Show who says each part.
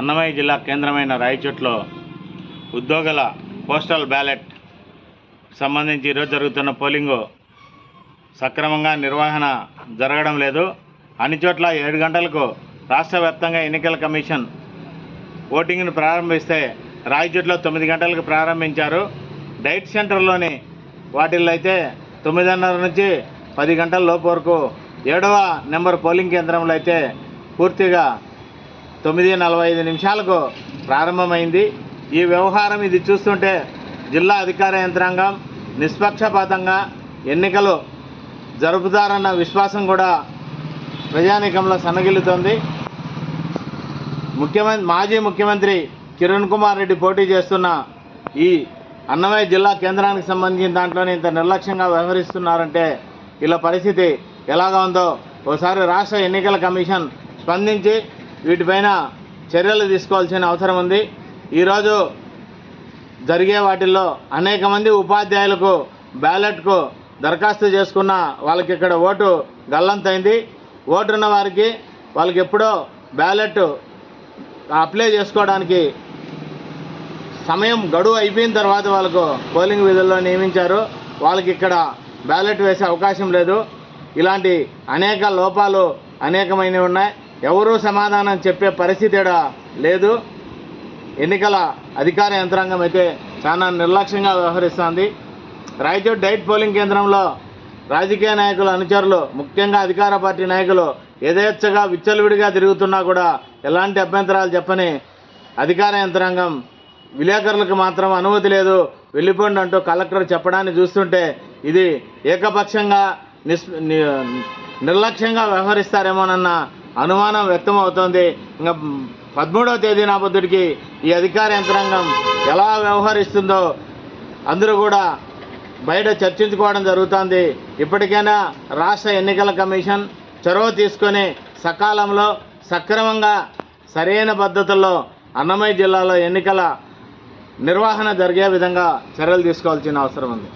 Speaker 1: అన్నమయ్య జిల్లా కేంద్రమైన రాయచోట్లో ఉద్యోగుల పోస్టల్ బ్యాలెట్ సంబంధించి ఈరోజు జరుగుతున్న పోలింగు సక్రమంగా నిర్వహణ జరగడం లేదు. అన్ని చోట్ల ఏడు గంటలకు రాష్ట్ర వ్యాప్తంగా ఎన్నికల కమిషన్ ఓటింగ్ను ప్రారంభిస్తే రాయచోట్లో తొమ్మిది గంటలకు ప్రారంభించారు. డైట్ సెంటర్లోని వాటిల్లో అయితే తొమ్మిదిన్నర నుంచి పది గంటల లోపు వరకు ఏడవ నెంబర్ పోలింగ్ కేంద్రంలో అయితే పూర్తిగా తొమ్మిది నలభై ఐదు నిమిషాలకు ప్రారంభమైంది. ఈ వ్యవహారం ఇది చూస్తుంటే జిల్లా అధికార యంత్రాంగం నిష్పక్షపాతంగా ఎన్నికలు జరుపుతారన్న విశ్వాసం కూడా ప్రజానీకంలో సన్నగిల్లుతోంది. ముఖ్యమంత్రి మాజీ ముఖ్యమంత్రి కిరణ్ కుమార్ రెడ్డి పోటీ చేస్తున్న ఈ అన్నమయ్య జిల్లా కేంద్రానికి సంబంధించిన దాంట్లోనే ఇంత నిర్లక్ష్యంగా వ్యవహరిస్తున్నారంటే ఇలా పరిస్థితి ఎలాగా ఉందో ఓసారి రాష్ట్ర ఎన్నికల కమిషన్ స్పందించి వీటిపైన చర్యలు తీసుకోవాల్సిన అవసరం ఉంది. ఈరోజు జరిగే వాటిల్లో అనేక మంది ఉపాధ్యాయులకు బ్యాలెట్కు దరఖాస్తు చేసుకున్న వాళ్ళకి ఇక్కడ ఓటు గల్లంతైంది. ఓటున్న వారికి వాళ్ళకి ఎప్పుడో బ్యాలెట్ అప్లై చేసుకోవడానికి సమయం గడువు అయిపోయిన తర్వాత వాళ్ళకు పోలింగ్ విధుల్లో నియమించారు. వాళ్ళకి ఇక్కడ బ్యాలెట్ వేసే అవకాశం లేదు. ఇలాంటి అనేక లోపాలు అనేకమైనవి ఉన్నాయి. ఎవరూ సమాధానం చెప్పే పరిస్థితి లేదు. ఎన్నికల అధికార యంత్రాంగం అయితే చాలా నిర్లక్ష్యంగా వ్యవహరిస్తోంది. రాయచోట్ డైట్ పోలింగ్ కేంద్రంలో రాజకీయ నాయకుల అనుచరులు ముఖ్యంగా అధికార పార్టీ నాయకులు యథేచ్ఛగా విచ్చలవిడిగా తిరుగుతున్నా కూడా ఎలాంటి అభ్యంతరాలు చెప్పని అధికార యంత్రాంగం విలేకరులకు మాత్రం అనుమతి లేదు. వెళ్ళిపోండి అంటూ కలెక్టర్ చెప్పడాన్ని చూస్తుంటే ఇది ఏకపక్షంగా నిస్ నిర్లక్ష్యంగా వ్యవహరిస్తారేమోనన్న అనుమానం వ్యక్తం అవుతోంది ఇంకా పదమూడవ తేదీ నాబుద్ధుడికి ఈ అధికార యంత్రాంగం ఎలా వ్యవహరిస్తుందో అందరూ కూడా బయట చర్చించుకోవడం జరుగుతోంది. ఇప్పటికైనా రాష్ట్ర ఎన్నికల కమిషన్ చొరవ తీసుకొని సకాలంలో సక్రమంగా సరైన పద్ధతుల్లో అన్నమయ్య జిల్లాలో ఎన్నికల నిర్వహణ జరిగే విధంగా చర్యలు తీసుకోవాల్సిన అవసరం ఉంది.